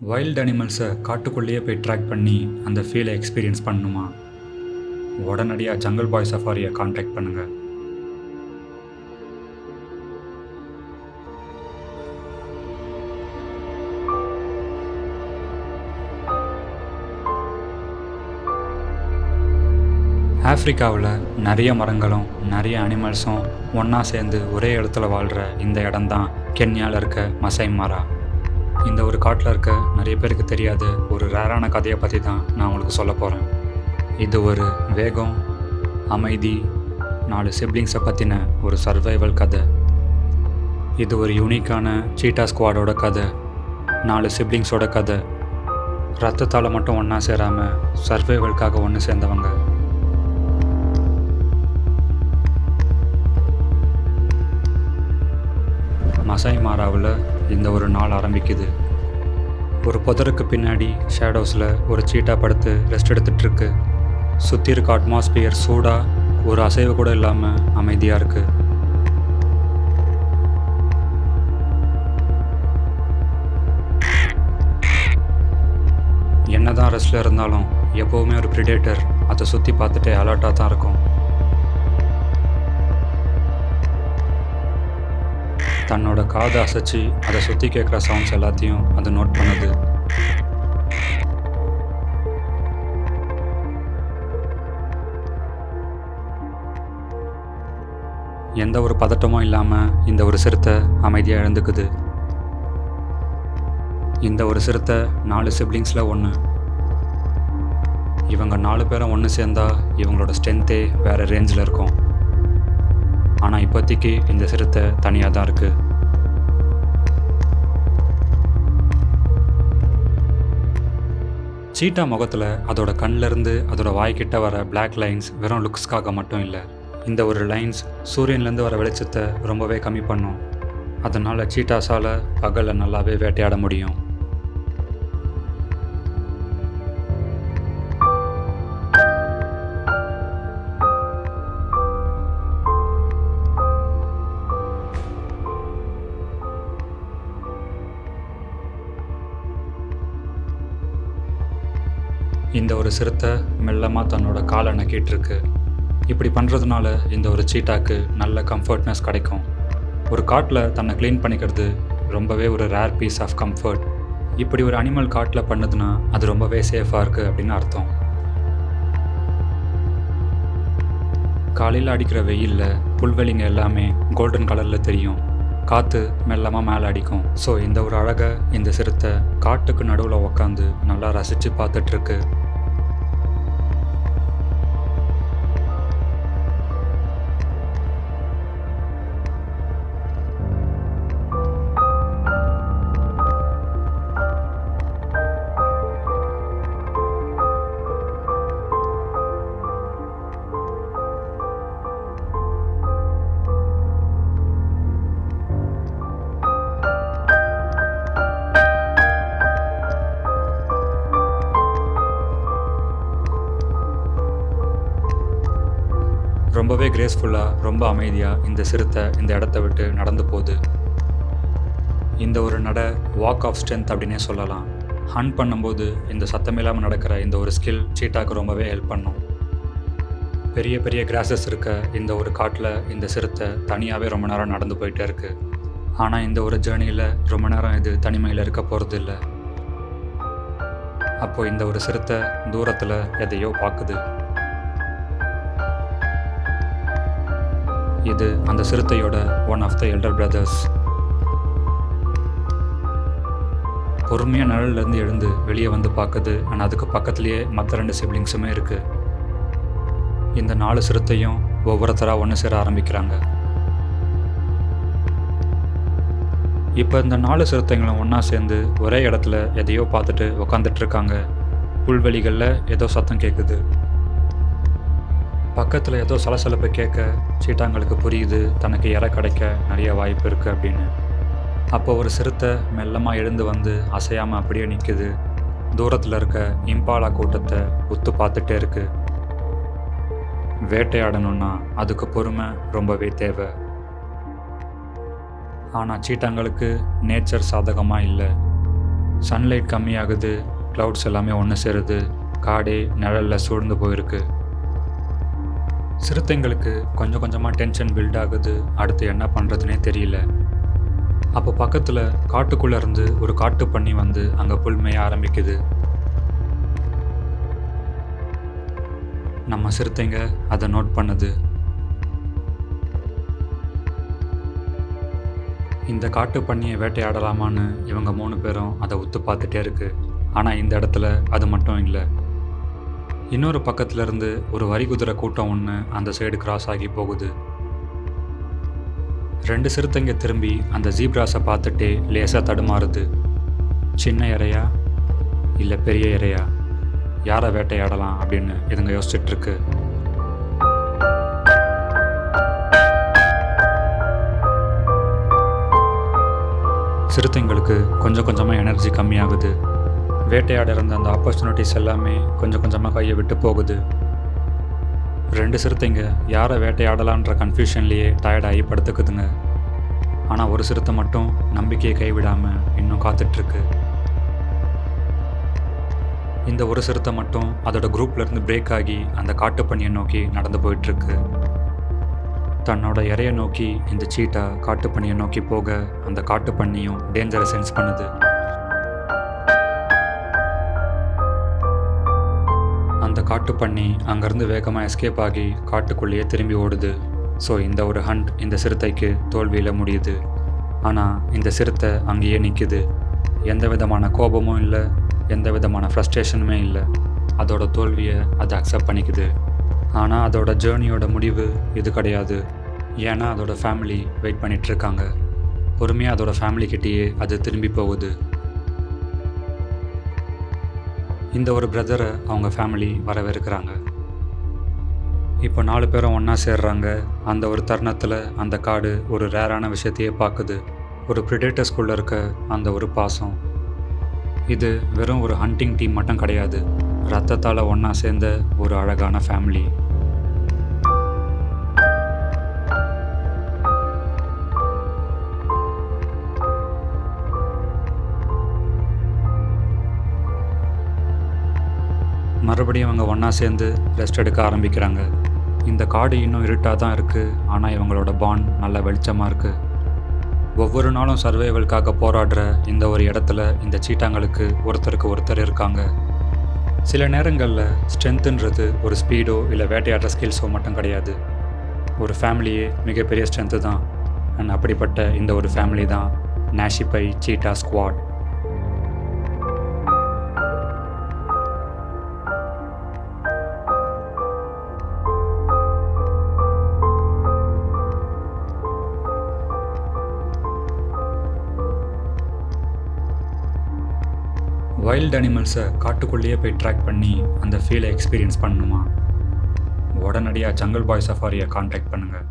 Wild அனிமல்ஸை காட்டுக்குள்ளேயே போய் track பண்ணி அந்த ஃபீலை எக்ஸ்பீரியன்ஸ் பண்ணணுமா உடனடியாக ஜங்கல் பாய் சஃபாரியை காண்டாக்ட் பண்ணுங்கள் ஆஃப்ரிக்காவில் நிறைய மரங்களும் நிறைய அனிமல்ஸும் ஒன்றா சேர்ந்து ஒரே இடத்துல வாழ்கிற இந்த இடம்தான் கென்யாவில் இருக்க மசை மரா இந்த ஒரு காட்டில் இருக்க நிறைய பேருக்கு தெரியாத ஒரு ரேரான கதையை பற்றி தான் நான் உங்களுக்கு சொல்ல போகிறேன் இது ஒரு வேகம் அமைதி நாலு சிப்ளிங்ஸை பற்றின ஒரு சர்வைவல் கதை. இது ஒரு யூனிக்கான சீட்டா ஸ்குவாடோட கதை நாலு சிப்ளிங்ஸோட கதை. ரத்தத்தால் மட்டும் ஒன்றா சேராமல் சர்வைவலுக்காக ஒன்று சேர்ந்தவங்க. மசாய் மாராவில் இந்த ஒரு நாள் ஆரம்பிக்குது. ஒரு புதருக்கு பின்னாடி ஷேடோஸில் ஒரு சீட்டா படுத்து ரெஸ்ட் எடுத்துகிட்ருக்கு சுற்றி இருக்க அட்மாஸ்பியர் சூடாக ஒரு அசைவு கூட இல்லாமல் அமைதியாக இருக்கு. என்னதான் ரெஸ்ட்டில் இருந்தாலும் எப்போவுமே ஒரு ப்ரிடேட்டர் அதை சுற்றி பார்த்துட்டே அலர்ட்டாக தான் இருக்கும். தன்னோட காதை அசைச்சு அதை சுற்றி கேட்குற சவுண்ட்ஸ் எல்லாத்தையும் அது நோட் பண்ணுது. எந்த ஒரு பதட்டமும் இல்லாமல் இந்த ஒரு சிறுத்தை அமைதியாக இழந்துக்குது இந்த ஒரு சிறுத்தை நாலு சிப்ளிங்ஸில் ஒன்று இவங்க நாலு பேரும் ஒன்று சேர்ந்தா இவங்களோட ஸ்ட்ரென்த்தே வேறு ரேஞ்சில் இருக்கும். ஆனால் இப்போதைக்கு இந்த சிறுத்தை தனியாக தான் இருக்குது சீட்டா முகத்தில் அதோட கண்ணிலிருந்து அதோட வாய்க்கிட்ட வர பிளாக் லைன்ஸ் வெறும் லுக்ஸ்க்காக மட்டும் இல்லை இந்த ஒரு லைன்ஸ் சூரியன்லேருந்து வர வெளிச்சத்தை ரொம்பவே கம்மி பண்ணும். அதனால் சீட்டாஸால் பகலில் நல்லாவே வேட்டையாட முடியும். இந்த ஒரு சிறுத்தை மெல்லமாக தன்னோட காலை நக்கிட்டுருக்கு இப்படி பண்ணுறதுனால இந்த ஒரு சீட்டாக்கு நல்ல கம்ஃபர்ட்னஸ் கிடைக்கும். ஒரு காட்டில் தன்னை க்ளீன் பண்ணிக்கிறது ரொம்பவே ஒரு ரேர் பீஸ் ஆஃப் கம்ஃபர்ட் இப்படி ஒரு அனிமல் காட்டில் பண்ணுதுன்னா அது ரொம்பவே சேஃபாக இருக்குது அப்படின்னு அர்த்தம். காலையில் அடிக்கிற வெயிலில் புல்வெளிங்க எல்லாமே கோல்டன் கலரில் தெரியும். காற்று மெல்லமாக மேலே அடிக்கும். ஸோ இந்த ஒரு அழகை இந்த சிறுத்தை காட்டுக்கு நடுவில் உக்காந்து நல்லா ரசித்து பார்த்துட்ருக்கு ரொம்பவே கிரேஸ்ஃபுல்லாக ரொம்ப அமைதியாக இந்த சிறுத்தை இந்த இடத்த விட்டு நடந்து போகுது. இந்த ஒரு நட வாக் ஆஃப் ஸ்ட்ரென்த் அப்படின்னே சொல்லலாம். ஹன் பண்ணும்போது இந்த சத்தமில்லாமல் நடக்கிற இந்த ஒரு ஸ்கில் சீட்டாக்கு ரொம்பவே ஹெல்ப் பண்ணும். பெரிய பெரிய கிராசஸ் இருக்க இந்த ஒரு காட்டில் இந்த சிறுத்தை தனியாகவே ரொம்ப நேரம் நடந்து போயிட்டே இருக்கு. ஆனால் இந்த ஒரு ஜேர்னியில் ரொம்ப நேரம் இது தனிமையில் இருக்க போகிறது இல்லை அப்போது இந்த ஒரு சிறுத்தை தூரத்தில் எதையோ பார்க்குது. இது அந்த சிறுத்தையோட one of the elder brothers பொறுமையாக நிழல்லேருந்து எழுந்து வெளியே வந்து பார்க்குது. ஆனால் அதுக்கு பக்கத்துலேயே மற்ற ரெண்டு சிப்ளிங்ஸுமே இருக்குது இந்த நாலு சிறுத்தையும் ஒவ்வொருத்தராக ஒன்று சேர ஆரம்பிக்கிறாங்க. இப்போ இந்த நாலு சிறுத்தைங்களும் ஒன்றா சேர்ந்து ஒரே இடத்துல எதையோ பார்த்துட்டு உக்காந்துட்டு இருக்காங்க. புல்வெளிகளில் ஏதோ சத்தம் கேட்குது பக்கத்தில் ஏதோ சலசலப்பை கேட்க சீட்டாங்களுக்கு புரியுது தனக்கு இற கிடைக்க நிறைய வாய்ப்பு இருக்குது அப்படின்னு. அப்போ ஒரு சிறுத்தை மெல்லமாக எழுந்து வந்து அசையாமல் அப்படியே நிற்குது தூரத்தில் இருக்க இம்பாலா கூட்டத்தை உத்து பார்த்துட்டே இருக்கு. வேட்டையாடணும்னா அதுக்கு பொறுமை ரொம்பவே தேவை. ஆனால் சீட்டாங்களுக்கு நேச்சர் சாதகமாக இல்லை. சன்லைட் கம்மியாகுது க்ளவுட்ஸ் எல்லாமே ஒன்று சேருது காடே நிழலில் சூழ்ந்து போயிருக்கு. சிறுத்தைங்களுக்கு கொஞ்சம் கொஞ்சமாக டென்ஷன் பில்ட் ஆகுது. அடுத்து என்ன பண்ணுறதுனே தெரியல. அப்போ பக்கத்தில் காட்டுக்குள்ளே இருந்து ஒரு காட்டு பண்ணி வந்து அங்கே புல்மைய ஆரம்பிக்குது. நம்ம சிறுத்தைங்க அதை நோட் பண்ணுது. இந்த காட்டு பண்ணியை வேட்டையாடலாமான்னு இவங்க மூணு பேரும் அதை உத்து பார்த்துட்டே இருக்கு. ஆனால் இந்த இடத்துல அது மட்டும் இல்லை. இன்னொரு பக்கத்துலேருந்து ஒரு வரி குதிரை கூட்டம் ஒன்று அந்த சைடு கிராஸ் ஆகி போகுது. ரெண்டு சிறுத்தைங்க திரும்பி அந்த ஜீப்ராஸை பார்த்துட்டே லேசாக தடுமாறுது. சின்ன இறையா இல்லை பெரிய இறையா யாரை வேட்டையாடலாம் அப்படின்னு இதுங்க யோசிச்சுட்ருக்கு சிறுத்தைங்களுக்கு கொஞ்சம் கொஞ்சமாக எனர்ஜி கம்மியாகுது. வேட்டையாட இருந்த அந்த ஆப்பர்ச்சுனிட்டிஸ் எல்லாமே கொஞ்சம் கொஞ்சமாக கையை விட்டு போகுது. ரெண்டு சிறுத்தைங்க யாரை வேட்டையாடலான்ற கன்ஃபியூஷன்லேயே டயர்டாகி படுத்துக்குதுங்க. ஆனால் ஒரு சிறுத்தை மட்டும் நம்பிக்கையை கைவிடாமல் இன்னும் காத்துட்ருக்கு. இந்த ஒரு சிறுத்தை மட்டும் அதோட குரூப்லேருந்து பிரேக் ஆகி அந்த காட்டுப்பண்ணியை நோக்கி நடந்து போயிட்டுருக்கு தன்னோட இறைய நோக்கி இந்த சீட்டா காட்டுப்பண்ணியை நோக்கி போக அந்த காட்டுப்பண்ணியும் டேஞ்சரை சென்ஸ் பண்ணுது. காட்டு பண்ணி அங்கேருந்து வேகமாக எஸ்கேப் ஆகி காட்டுக்குள்ளேயே திரும்பி ஓடுது. ஸோ இந்த ஒரு ஹண்ட் இந்த சிறுத்தைக்கு தோல்வியில் முடியுது. ஆனால் இந்த சிறுத்தை அங்கேயே நிற்குது எந்த விதமான கோபமும் இல்லை எந்த விதமான ஃப்ரஸ்ட்ரேஷனுமே இல்லை. அதோட தோல்வியை அது அக்செப்ட் பண்ணிக்குது. ஆனால் அதோட ஜேர்னியோட முடிவு இது கிடையாது. ஏன்னா அதோட ஃபேமிலி வெயிட் பண்ணிகிட்ருக்காங்க பொறுமையாக அதோட ஃபேமிலிக்கிட்டேயே அது திரும்பி போகுது. இந்த ஒரு பிரதரை அவங்க ஃபேமிலி வரவேற்கிறாங்க. இப்போ நாலு பேரும் ஒன்றா சேர்றாங்க. அந்த ஒரு தருணத்தில் அந்த காடு ஒரு ரேரான விஷயத்தையே பார்க்குது ஒரு ப்ரிடேட்டர்ஸ்குள்ளே இருக்க அந்த ஒரு பாசம். இது வெறும் ஒரு ஹண்டிங் டீம் மட்டும் கிடையாது. ரத்தத்தால் ஒன்றா சேர்ந்த ஒரு அழகான ஃபேமிலி அவங்க ஒன்றா சேர்ந்து ரெஸ்ட் எடுக்க ஆரம்பிக்கிறாங்க. இந்த காடு இன்னும் இருட்டாக தான் இருக்குது ஆனால் இவங்களோட பாண்ட் நல்ல வெளிச்சமாக இருக்குது ஒவ்வொரு நாளும் சர்வைவலுக்காக போராடுற இந்த ஒரு இடத்துல இந்த சீட்டாங்களுக்கு ஒருத்தருக்கு ஒருத்தர் இருக்காங்க. சில நேரங்களில் ஸ்ட்ரென்த்துன்றது ஒரு ஸ்பீடோ இல்லை வேட்டையாடுற ஸ்கில்ஸோ மட்டும் கிடையாது. ஒரு ஃபேமிலியே மிகப்பெரிய ஸ்ட்ரென்த்து தான் அண்ட் அப்படிப்பட்ட இந்த ஒரு ஃபேமிலி தான் நேஷிப்பை சீட்டா ஸ்குவாட் வைல்ட் அனிமல்ஸை காட்டுக்குள்ளேயே போய் ட்ராக் பண்ணி அந்த ஃபீலை எக்ஸ்பீரியன்ஸ் பண்ணணுமா? உடனடியாக ஜங்கல் பாய் சஃபாரியை காண்டாக்ட் பண்ணுங்கள்